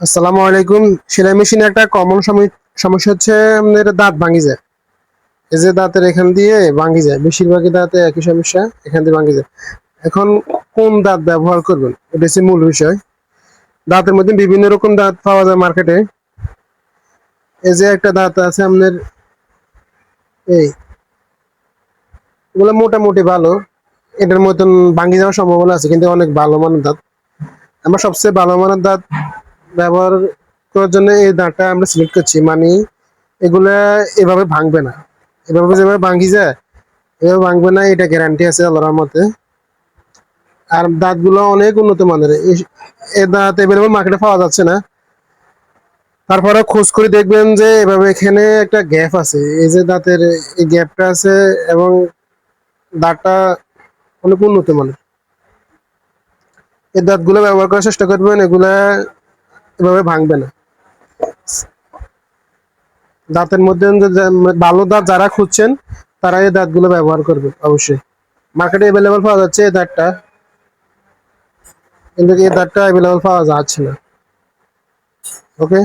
আসসালামু আলাইকুম। সেলাই মেশিনে একটা কমন সমস্যা হচ্ছে আপনার দাঁত ভাঙি যায়। এই যে দাঁতের এখান দিয়ে ভাঙি যায়। বেশিরভাগই দাঁতে একই সমস্যা, এখান দিয়ে ভাঙি যায়। এখন কোন দাঁত ব্যবহার করবেন? এটা হচ্ছে মূল বিষয়। দাঁতের মধ্যে বিভিন্ন রকম দাঁত পাওয়া যায় মার্কেটে এই যে একটা দাঁত আছে আপনার, এই, এগুলো মোটামুটি ভালো। এটার মতন ভাঙি যাওয়ার সম্ভাবনা আছে, কিন্তু অনেক ভালো মানের দাঁত। আমার সবচেয়ে ভালো মানের দাঁত ব্যবহার করার জন্য এই দাঁতটা আমরা সিলেক্ট করছি। মানে এগুলা এভাবে ভাঙবে না। এভাবে যেভাবে ভাঙি যায়, এভাবে ভাঙবে না, এটা গ্যারান্টি আছে আল্লাহর মতে আর দাঁতগুলো অনেক উন্নত মানের। এই দাঁত এভাবে মার্কেটে পাওয়া যাচ্ছে না। তারপরে খোঁজ করে দেখবেন যে এভাবে এখানে একটা গ্যাপ আছে। এই যে দাঁতের এই গ্যাপটা আছে এবং দাঁতটা অনেক উন্নত মানের। এই দাঁতগুলো ব্যবহার করার চেষ্টা করবেন, এগুলা এভাবে ভাঙবে না। দাঁতের মধ্যে ভালো দাঁত যারা খুঁজছেন, তারা এই দাঁতগুলো ব্যবহার করবে, অবশ্যই। মার্কেটে অ্যাভেলেবল পাওয়া যাচ্ছে এই দাঁতটা। কিন্তু এই দাঁতটা অ্যাভেলেবল পাওয়া যাচ্ছে না। ওকে